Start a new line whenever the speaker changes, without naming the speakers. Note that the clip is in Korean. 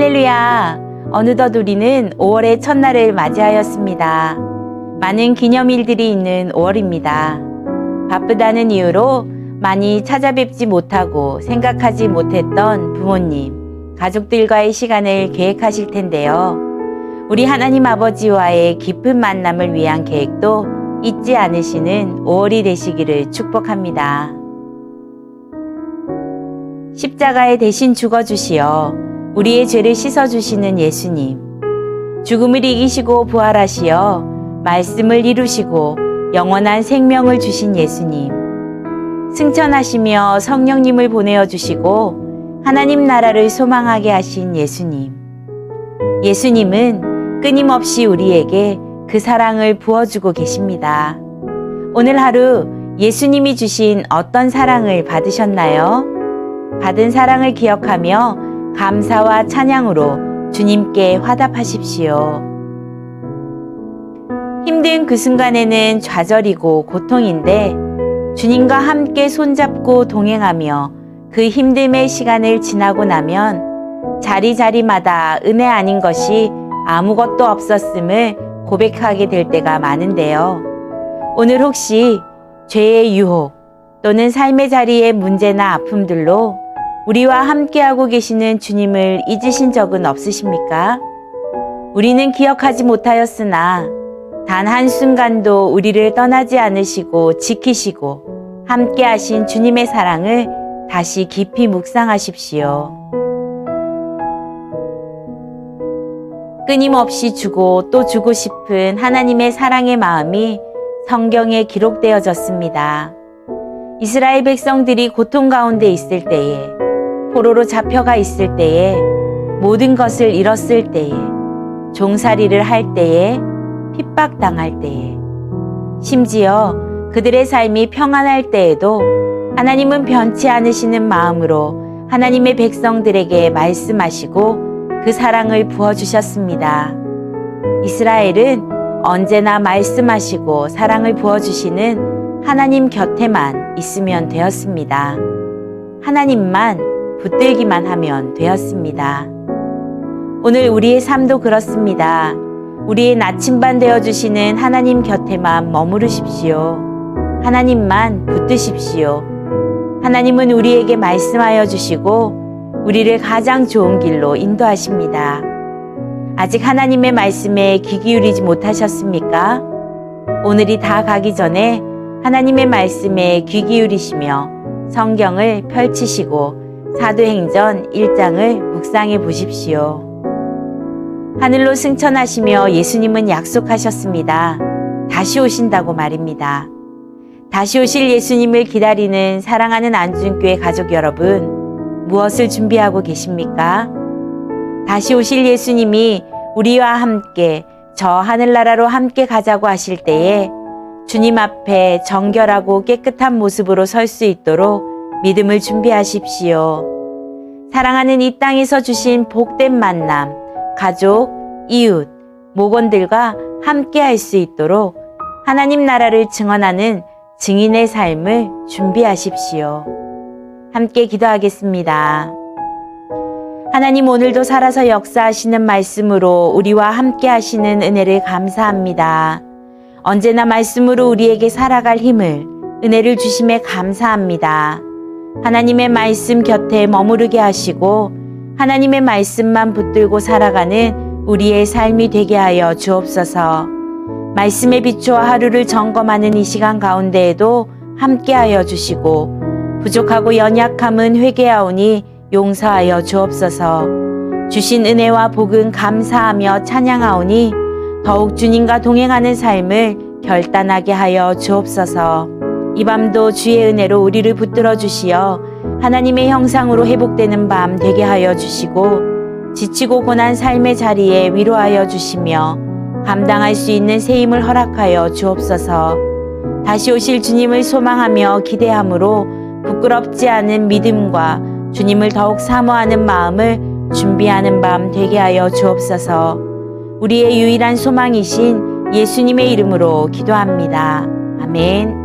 할렐루야! 어느덧 우리는 5월의 첫날을 맞이하였습니다. 많은 기념일들이 있는 5월입니다. 바쁘다는 이유로 많이 찾아뵙지 못하고 생각하지 못했던 부모님, 가족들과의 시간을 계획하실 텐데요. 우리 하나님 아버지와의 깊은 만남을 위한 계획도 잊지 않으시는 5월이 되시기를 축복합니다. 십자가에 대신 죽어주시어 우리의 죄를 씻어주시는 예수님. 죽음을 이기시고 부활하시어 말씀을 이루시고 영원한 생명을 주신 예수님. 승천하시며 성령님을 보내어 주시고 하나님 나라를 소망하게 하신 예수님. 예수님은 끊임없이 우리에게 그 사랑을 부어주고 계십니다. 오늘 하루 예수님이 주신 어떤 사랑을 받으셨나요? 받은 사랑을 기억하며 감사와 찬양으로 주님께 화답하십시오. 힘든 그 순간에는 좌절이고 고통인데 주님과 함께 손잡고 동행하며 그 힘듦의 시간을 지나고 나면 자리자리마다 은혜 아닌 것이 아무것도 없었음을 고백하게 될 때가 많은데요. 오늘 혹시 죄의 유혹 또는 삶의 자리의 문제나 아픔들로 우리와 함께하고 계시는 주님을 잊으신 적은 없으십니까? 우리는 기억하지 못하였으나 단 한순간도 우리를 떠나지 않으시고 지키시고 함께하신 주님의 사랑을 다시 깊이 묵상하십시오. 끊임없이 주고 또 주고 싶은 하나님의 사랑의 마음이 성경에 기록되어졌습니다. 이스라엘 백성들이 고통 가운데 있을 때에 포로로 잡혀가 있을 때에 모든 것을 잃었을 때에 종살이를 할 때에 핍박당할 때에 심지어 그들의 삶이 평안할 때에도 하나님은 변치 않으시는 마음으로 하나님의 백성들에게 말씀하시고 그 사랑을 부어주셨습니다. 이스라엘은 언제나 말씀하시고 사랑을 부어주시는 하나님 곁에만 있으면 되었습니다. 하나님만 붙들기만 하면 되었습니다. 오늘 우리의 삶도 그렇습니다. 우리의 나침반 되어주시는 하나님 곁에만 머무르십시오. 하나님만 붙드십시오. 하나님은 우리에게 말씀하여 주시고 우리를 가장 좋은 길로 인도하십니다. 아직 하나님의 말씀에 귀 기울이지 못하셨습니까? 오늘이 다 가기 전에 하나님의 말씀에 귀 기울이시며 성경을 펼치시고 사도행전 1장을 묵상해 보십시오. 하늘로 승천하시며 예수님은 약속하셨습니다. 다시 오신다고 말입니다. 다시 오실 예수님을 기다리는 사랑하는 안중교회 가족 여러분, 무엇을 준비하고 계십니까? 다시 오실 예수님이 우리와 함께 저 하늘나라로 함께 가자고 하실 때에 주님 앞에 정결하고 깨끗한 모습으로 설 수 있도록 믿음을 준비하십시오. 사랑하는 이 땅에서 주신 복된 만남, 가족, 이웃, 모건들과 함께 할 수 있도록 하나님 나라를 증언하는 증인의 삶을 준비하십시오. 함께 기도하겠습니다. 하나님 오늘도 살아서 역사하시는 말씀으로 우리와 함께 하시는 은혜를 감사합니다. 언제나 말씀으로 우리에게 살아갈 힘을, 은혜를 주심에 감사합니다. 하나님의 말씀 곁에 머무르게 하시고 하나님의 말씀만 붙들고 살아가는 우리의 삶이 되게 하여 주옵소서. 말씀에 비추어 하루를 점검하는 이 시간 가운데에도 함께하여 주시고 부족하고 연약함은 회개하오니 용서하여 주옵소서. 주신 은혜와 복은 감사하며 찬양하오니 더욱 주님과 동행하는 삶을 결단하게 하여 주옵소서. 이 밤도 주의 은혜로 우리를 붙들어 주시어 하나님의 형상으로 회복되는 밤 되게 하여 주시고 지치고 고난 삶의 자리에 위로하여 주시며 감당할 수 있는 새 힘을 허락하여 주옵소서. 다시 오실 주님을 소망하며 기대함으로 부끄럽지 않은 믿음과 주님을 더욱 사모하는 마음을 준비하는 밤 되게 하여 주옵소서. 우리의 유일한 소망이신 예수님의 이름으로 기도합니다. 아멘.